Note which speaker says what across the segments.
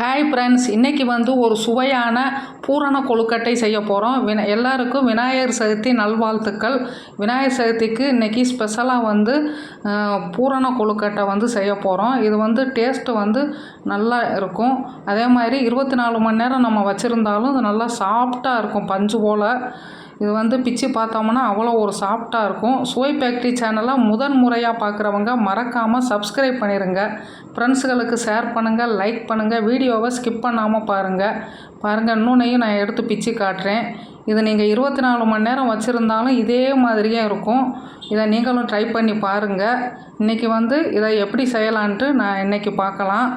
Speaker 1: Hi friends இன்றைக்கி வந்து ஒரு சுவையான பூரண கொழுக்கட்டை செய்ய போகிறோம் வின எல்லாருக்கும் விநாயகர் சதுர்த்தி நல்வாழ்த்துக்கள். விநாயகர் சதுர்த்திக்கு இன்றைக்கி ஸ்பெஷலாக வந்து பூரண கொழுக்கட்டை வந்து செய்ய போகிறோம் இது வந்து டேஸ்ட்டு வந்து நல்லா இருக்கும். அதே மாதிரி இருபத்தி நாலு மணி நேரம் நம்ம வச்சுருந்தாலும் இது நல்லா சாஃப்டாக இருக்கும் பஞ்சு போல். இது வந்து பிச்சு பார்த்தோம்னா அவ்வளோ ஒரு சாஃப்டாக இருக்கும். சுவை ஃபேக்ட்ரி சேனலை முதன் முறையாக பார்க்குறவங்க மறக்காமல் சப்ஸ்கிரைப் பண்ணிடுங்க ஃப்ரெண்ட்ஸுகளுக்கு ஷேர் பண்ணுங்கள் லைக் பண்ணுங்கள் வீடியோவை ஸ்கிப் பண்ணாமல் பாருங்கள் பாருங்கள் இன்னொன்னையும் நான் எடுத்து பிச்சு காட்டுறேன். இது நீங்கள் இருபத்தி நாலு மணி நேரம் வச்சுருந்தாலும் இதே மாதிரியே இருக்கும். இதை நீங்களும் ட்ரை பண்ணி பாருங்கள் இன்றைக்கி வந்து இதை எப்படி செய்யலான்ட்டு நான் இன்றைக்கி பார்க்கலாம்.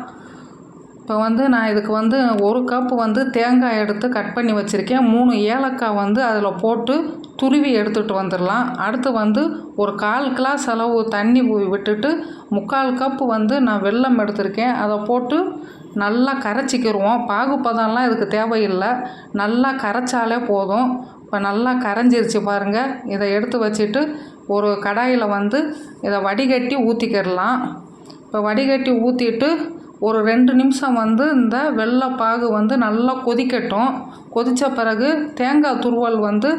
Speaker 1: இப்போ வந்து நான் இதுக்கு வந்து ஒரு கப் வந்து தேங்காய் எடுத்து கட் பண்ணி வச்சுருக்கேன். மூணு ஏலக்காய் வந்து அதில் போட்டு துருவி எடுத்துகிட்டு வந்துடலாம் அடுத்து வந்து ஒரு கால் கிளாஸ் அளவு தண்ணி விட்டுட்டு முக்கால் கப் வந்து நான் வெல்லம் எடுத்திருக்கேன். அதை போட்டு நல்லா கரைச்சிக்கிருவோம். பாகுப்பதம்லாம் இதுக்கு தேவையில்லை. நல்லா கரைச்சாலே போதும். இப்போ நல்லா கரைஞ்சிருச்சு பாருங்கள் இதை எடுத்து வச்சுட்டு ஒரு கடாயில் வந்து இதை வடிகட்டி ஊற்றிக்கிடலாம் இப்போ வடிகட்டி ஊற்றிட்டு ஒரு ரெண்டு நிமிஷம் வந்து இந்த வெள்ளை பாகு வந்து நல்லா கொதிக்கட்டும். கொதித்த பிறகு தேங்காய் துருவல் வந்து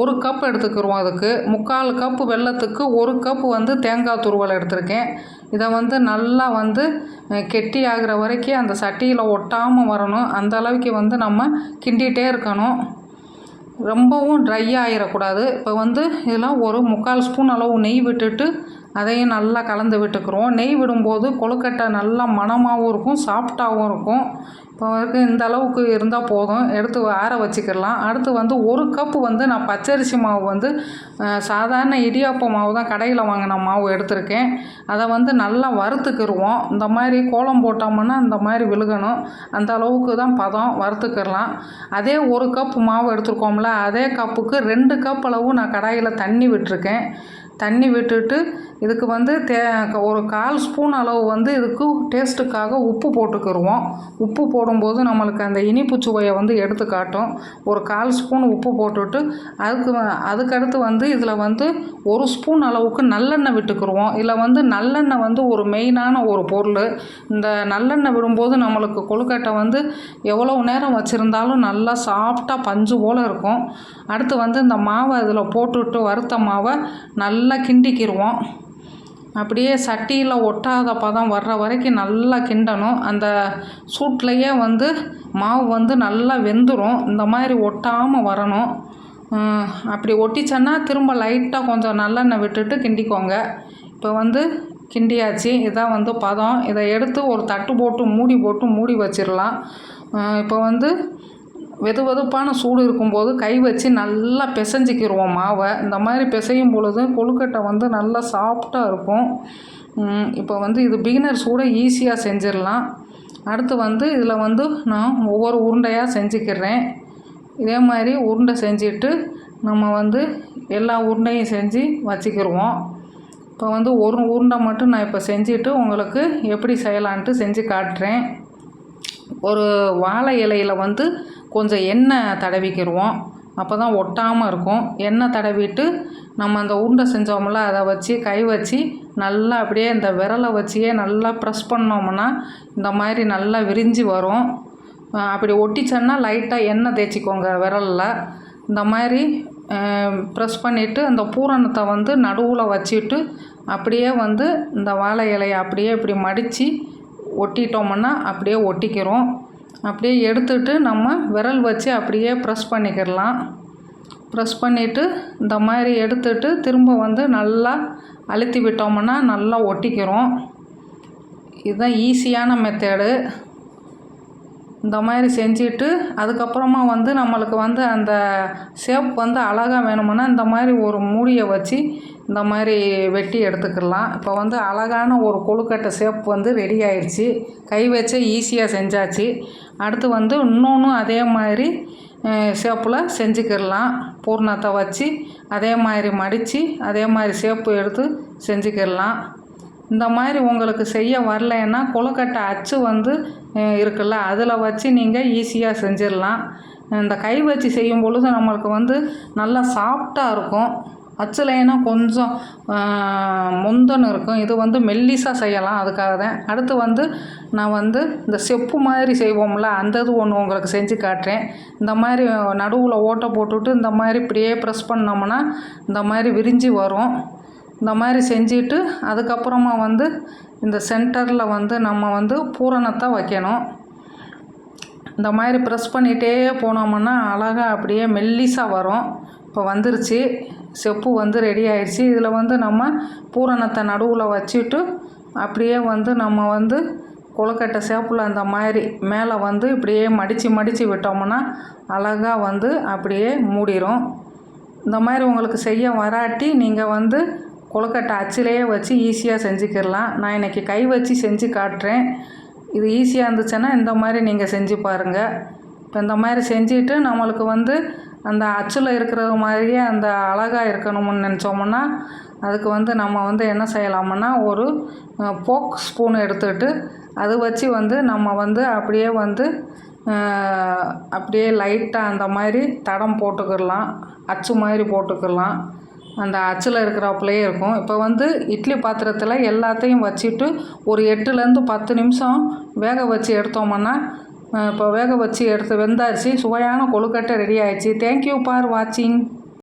Speaker 1: ஒரு கப் எடுத்துக்கிருவோம் அதுக்கு. முக்கால் கப்பு வெல்லத்துக்கு ஒரு கப் வந்து தேங்காய் துருவல் எடுத்திருக்கேன். இதை வந்து நல்லா வந்து கெட்டி ஆகிற வரைக்கும் அந்த சட்டியில் ஒட்டாமல் வரணும். அந்த அளவுக்கு வந்து நம்ம கிண்டிகிட்டே இருக்கணும். ரொம்பவும் ட்ரை ஆகிடக்கூடாது இப்போ வந்து இதெல்லாம் ஒரு முக்கால் ஸ்பூன் அளவு நெய் விட்டுட்டு அதையும் நல்லா கலந்து விட்டுக்கிறோம். நெய் விடும்போது கொழுக்கட்டை நல்லா மணமாகவும் இருக்கும் சாஃப்டாகவும் இருக்கும். இப்போ வரைக்கும் இந்த அளவுக்கு இருந்தால் போதும். எடுத்து ஆற வச்சுக்கிடலாம். அடுத்து வந்து ஒரு கப்பு வந்து நான் பச்சரிசி மாவு வந்து சாதாரண இடியாப்ப மாவு தான் கடையில் வாங்கின மாவு எடுத்திருக்கேன். அதை வந்து நல்லா வறுத்துக்கிடுவோம் இந்த மாதிரி கோலம் போட்டோம்னா இந்த மாதிரி விழுகணும். அந்த அளவுக்கு தான் பதம். வறுத்துக்கிடலாம். அதே ஒரு கப் மாவு எடுத்துருக்கோம்ல அதே கப்புக்கு ரெண்டு கப் அளவு நான் கடாயில் தண்ணி விட்டுருக்கேன். தண்ணி விட்டுட்டு இதுக்கு வந்து தே ஒரு கால் ஸ்பூன் அளவு வந்து இதுக்கு டேஸ்ட்டுக்காக உப்பு போட்டுக்கிருவோம். உப்பு போடும்போது நம்மளுக்கு அந்த இனிப்பு சுவையை வந்து எடுத்து காட்டும். ஒரு கால் ஸ்பூன் உப்பு போட்டுட்டு அதுக்கு அதுக்கடுத்து வந்து இதில் வந்து ஒரு ஸ்பூன் அளவுக்கு நல்லெண்ணெய் விட்டுக்கிருவோம். இதில் வந்து நல்லெண்ணெய் வந்து ஒரு மெயினான ஒரு பொருள். இந்த நல்லெண்ணெய் விடும்போது நம்மளுக்கு கொழுக்கட்டை வந்து எவ்வளவு நேரம் வச்சுருந்தாலும் நல்லா சாஃப்டாக பஞ்சு போல் இருக்கும். அடுத்து வந்து இந்த மாவை இதில் போட்டுட்டு வறுத்த மாவை நல்லா கிண்டிக்கிடுவோம் அப்படியே சட்டியில் ஒட்டாத பதம் வர்ற வரைக்கும் நல்லா கிண்டணும். அந்த சூட்லேயே வந்து மாவு வந்து நல்லா வெந்துடும் இந்த மாதிரி ஒட்டாமல் வரணும். அப்படி ஒட்டிச்சேன்னா திரும்ப லைட்டாக கொஞ்சம் நல்லெண்ணெய் விட்டுட்டு கிண்டிக்கோங்க. இப்போ வந்து கிண்டியாச்சு. இதான் வந்து பதம். இதை எடுத்து ஒரு தட்டு போட்டு மூடி போட்டு மூடி வச்சிடலாம் இப்போ வந்து வெது வெதுப்பான சூடு இருக்கும்போது கை வச்சு நல்லா பிசைஞ்சிக்கிடுவோம் மாவை. இந்த மாதிரி பிசையும் பொழுது கொழுக்கட்டை வந்து நல்லா சாஃப்டாக இருக்கும். இப்போ வந்து இது பிகினர் சூட ஈஸியாக செஞ்சிடலாம். அடுத்து வந்து இதில் வந்து நான் ஒவ்வொரு உருண்டையாக செஞ்சுக்கிறேன். இதே மாதிரி உருண்டை செஞ்சுட்டு நம்ம வந்து எல்லா உருண்டையும் செஞ்சு வச்சுக்கிடுவோம் இப்போ வந்து ஒரு உருண்டை மட்டும் நான் இப்போ செஞ்சுட்டு உங்களுக்கு எப்படி செய்யலான்ட்டு செஞ்சு காட்டுறேன். ஒரு வாழை இலையில் வந்து கொஞ்சம் எண்ணெய் தடவிக்கிருவோம். அப்போ தான் ஒட்டாமல் இருக்கும். எண்ணெய் தடவிட்டு நம்ம அந்த உருண்டை செஞ்சோம்ல அதை வச்சு கை வச்சு நல்லா அப்படியே இந்த விரலை வச்சியே நல்லா ப்ரெஸ் பண்ணோம்னா இந்த மாதிரி நல்லா விரிஞ்சு வரும். அப்படி ஒட்டிச்சோன்னா லைட்டாக எண்ணெய் தேய்ச்சிக்கோங்க விரலில். இந்த மாதிரி ப்ரெஸ் பண்ணிவிட்டு அந்த பூரணத்தை வந்து நடுவில் வச்சுட்டு அப்படியே வந்து இந்த வாழை இலையை அப்படியே இப்படி மடித்து ஒட்டிட்டோம்னா அப்படியே ஒட்டிக்கிறோம். அப்படியே எடுத்துட்டு நம்ம விரல் வச்சு அப்படியே ப்ரெஸ் பண்ணிக்கிடலாம். ப்ரெஸ் பண்ணிவிட்டு இந்த மாதிரி எடுத்துட்டு திரும்ப வந்து நல்லா அழுத்தி விட்டோம்னா நல்லா ஒட்டிக்கிறோம். இதுதான் ஈஸியான மெத்தேடு இந்த மாதிரி செஞ்சுட்டு அதுக்கப்புறமா வந்து நம்மளுக்கு வந்து அந்த ஷேப் வந்து அழகாக வேணுமுன்னா இந்த மாதிரி ஒரு மூடியை வச்சு இந்த மாதிரி வெட்டி எடுத்துக்கலாம். இப்போ வந்து அழகான ஒரு கொழுக்கட்டை ஷேப் வந்து ரெடி ஆயிடுச்சு கை வச்சே ஈஸியாக செஞ்சாச்சு. அடுத்து வந்து இன்னொன்றும் அதே மாதிரி ஷேப்பில் செஞ்சுக்கிடலாம். பூர்ணத்தை வச்சு அதே மாதிரி மடித்து அதே மாதிரி ஷேப்பு எடுத்து செஞ்சுக்கிடலாம். இந்த மாதிரி உங்களுக்கு செய்ய வரலைன்னா கொழுக்கட்டை அச்சு வந்து இருக்குல்ல அதில் வச்சு நீங்கள் ஈஸியாக செஞ்சிடலாம். இந்த கை வச்சு செய்யும் பொழுது நம்மளுக்கு வந்து நல்லா சாஃப்டாக இருக்கும். அச்சுலைனா கொஞ்சம் முந்தன்னு இருக்கும். இது வந்து மெல்லிசாக செய்யலாம் அதுக்காக தான். அடுத்து வந்து நான் வந்து இந்த செப்பு மாதிரி செய்வோம்ல அந்த இது ஒன்று உங்களுக்கு செஞ்சு காட்டுறேன். இந்த மாதிரி நடுவில் ஓட்டை போட்டுவிட்டு இந்த மாதிரி இப்படியே ப்ரெஸ் பண்ணோம்னா இந்த மாதிரி விரிஞ்சு வரும். இந்த மாதிரி செஞ்சுட்டு அதுக்கப்புறமா வந்து இந்த சென்டரில் வந்து நம்ம வந்து பூரணத்தை வைக்கணும். இந்த மாதிரி ப்ரெஸ் பண்ணிகிட்டே போனோம்னா அழகாக அப்படியே மெல்லிசாக வரும். இப்போ வந்துருச்சு. செப்பு வந்து ரெடி ஆயிடுச்சு இதில் வந்து நம்ம பூரணத்தை நடுவில் வச்சுட்டு அப்படியே வந்து நம்ம வந்து கொழுக்கட்டை சேப்பில் அந்த மாதிரி மேலே வந்து இப்படியே மடித்து மடித்து விட்டோம்னா அழகாக வந்து அப்படியே மூடிடும் இந்த மாதிரி உங்களுக்கு செய்ய வராட்டி நீங்கள் வந்து கொழுக்கட்டை அச்சிலேயே வச்சு ஈஸியாக செஞ்சுக்கிடலாம். நான் இன்றைக்கி கை வச்சு செஞ்சு காட்டுறேன். இது ஈஸியாக இருந்துச்சுன்னா இந்த மாதிரி நீங்கள் செஞ்சு பாருங்கள் இப்போ இந்த மாதிரி செஞ்சுட்டு நம்மளுக்கு வந்து அந்த அச்சில் இருக்கிறது மாதிரியே அந்த அழகாக இருக்கணும்னு நினச்சோம்னா அதுக்கு வந்து நம்ம வந்து என்ன செய்யலாமுன்னா ஒரு போக் ஸ்பூன் எடுத்துக்கிட்டு அது வச்சு வந்து நம்ம வந்து அப்படியே வந்து அப்படியே லைட்டாக அந்த மாதிரி தடம் போட்டுக்கிடலாம். அச்சு மாதிரி போட்டுக்கிடலாம். அந்த அச்சில் இருக்கிறாப்புலையே இருக்கும். இப்போ வந்து இட்லி பாத்திரத்தில் எல்லாத்தையும் வச்சுட்டு ஒரு எட்டுலேருந்து பத்து நிமிஷம் வேக வச்சு எடுத்தோம்னா இப்போ வேக வச்சு எடுத்து வெந்தாச்சு. சுவையான கொழுக்கட்டை ரெடி ஆயிடுச்சு. தேங்க்யூ ஃபார் வாட்சிங்